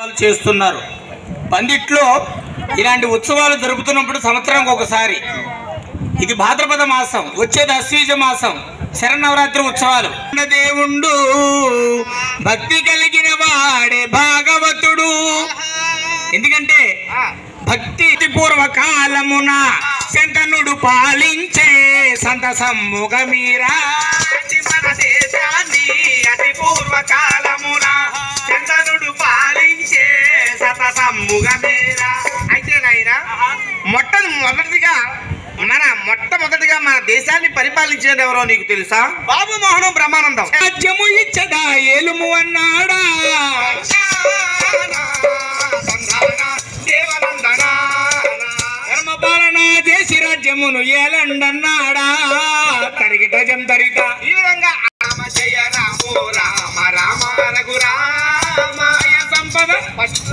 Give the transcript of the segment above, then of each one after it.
ఉత్సవాలు చేస్తున్నారు. పందిట్లో ఇలాంటి ఉత్సవాలు జరుపుతున్నప్పుడు సంవత్సరానికి ఒకసారి. ఇది భాద్రపద మాసం వచ్చేది అశ్వీజ మాసం శరణవరాత్రి ఉత్సవాలు. దేవుండు భక్తి కలిగిన వాడే భాగవతుడు. ఎందుకంటే భక్తి పూర్వకాలమున శంతనుడు పాలించే సంత సమ్ముగమీరా. అయితే నాయన మొదటిగా మన మొట్టమొదటిగా మన దేశాన్ని పరిపాలించేది ఎవరో నీకు తెలుసా? బాబు మోహనం బ్రహ్మానందం. రాజ్యము ఇచ్చదా ఏలుము అన్నాడా? ధర్మపాలన చేసి రాజ్యమును ఏలండన్నాడా? తరిగిట జం తరిత ఈ విధంగా సంపద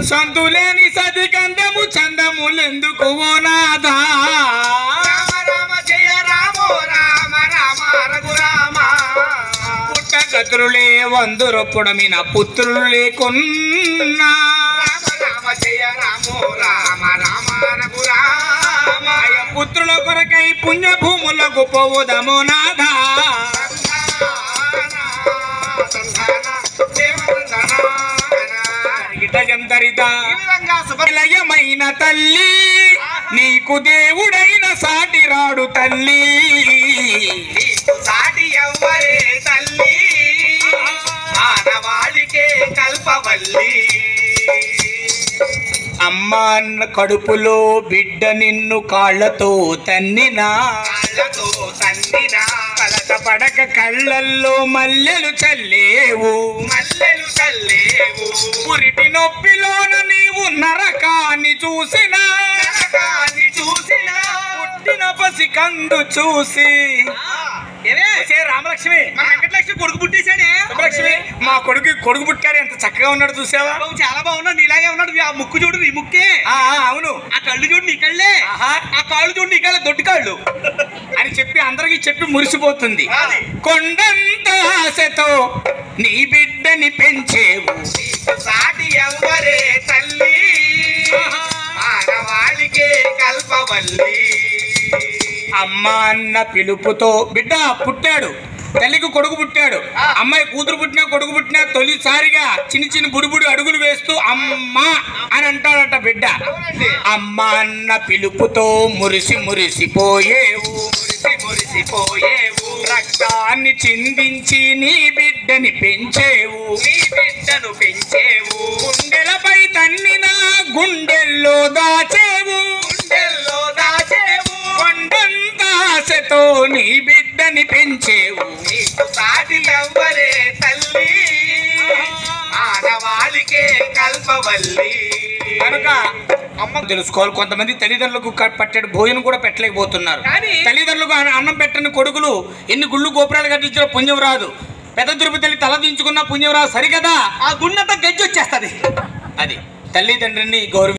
సంతులేని సతి కందము చందములెందుకు ఓ నాదా రామ రామ జయ రామో రామ రామ రఘు రామ. పుట్టగతురులే వందురొప్పుడమిన పుత్రులు లేకున్నా. రామ జయ రామో రామ రామ రఘు రామ. పుత్రుల కొరకై పుణ్యభూములకు పోవుదము నాథా. తరిగిట జం తరిత నిలయమైన తల్లి నీకు దేవుడైన సాటి రాడు తల్లి. సాటి ఎవ్వరే తల్లి. కల్పవల్లి. అమ్మ అన్న కడుపులో బిడ్డ నిన్ను కాళ్ళతో తన్నినా. కాళ్ళతో తన్నిన. పడక కళ్ళల్లో మల్లెలు చల్లేవు. మల్లెలు చల్లేవు. పురిటి నొప్పిలోన నీవు నరకాన్ని చూసినా. నరకాన్ని చూసిన. పుట్టిన పసి కందు చూసి. రామలక్ష్మి. వెంకటలక్ష్మి కొడుకు పుట్టేశాడే. రామలక్ష్మి మా కొడుకు కొడుకు పుట్టాడు. ఎంత చక్కగా ఉన్నాడు చూసావా? చాలా బాగున్నాడు. నీలాగే ఉన్నాడు. ఆ ముక్కు చూడు నీ ముక్కే. అవును. ఆ కళ్ళు చూడు నీ కళ్ళే. ఆ కాళ్ళు చూడు నీ కళ్ళే. దొడ్డి కాళ్ళు. అని చెప్పి అందరికి చెప్పి మురిసిపోతుంది. కొండంత ఆశతో నీ బిడ్డని పెంచేవు సాటి ఎవ్వరే తల్లి. మానవాళికే కల్పవల్లి. అమ్మ అన్న పిలుపుతో బిడ్డ పుట్టాడు. తల్లికి కొడుకు పుట్టాడు. అమ్మాయి కూతురు పుట్టినా కొడుకు పుట్టినా తొలిసారిగా చిన్న చిన్న బుడిబుడి అడుగులు వేస్తూ అమ్మ అని అంటాడట బిడ్డ. అమ్మ అన్న పిలుపుతో మురిసి మురిసిపోయేవు కలిసిపోయేవు రక్తాన్ని చిందించి నీ బిడ్డని పెంచేవు. నీ బిడ్డను పెంచేవు. గుండెలపై తన్నిన గుండెల్లో దాచేవు. గుండెల్లో దాచేవు. కొండంత ఆశతో నీ బిడ్డని పెంచేవు. నీకు తల్లి. ఆడవాళ్ళకే కల్పవల్లి. కనుక అమ్మ తెలుసుకోవాలి. కొంతమంది తల్లిదండ్రులకు పట్టెడు భోజనం కూడా పెట్టలేకపోతున్నారు. కానీ- తల్లిదండ్రులకు అన్న- పెట్టని కొడుకులు ఎన్ని గుళ్ళు గోపురాలు కట్టించిన పుణ్యం రాదు. పెద్ద తిరుపతి తల దించుకున్న పుణ్యం రాదు. సరికదా ఆ గుండెంతా గజ్జి వచ్చేస్తది అది తల్లిదండ్రుని గౌరవ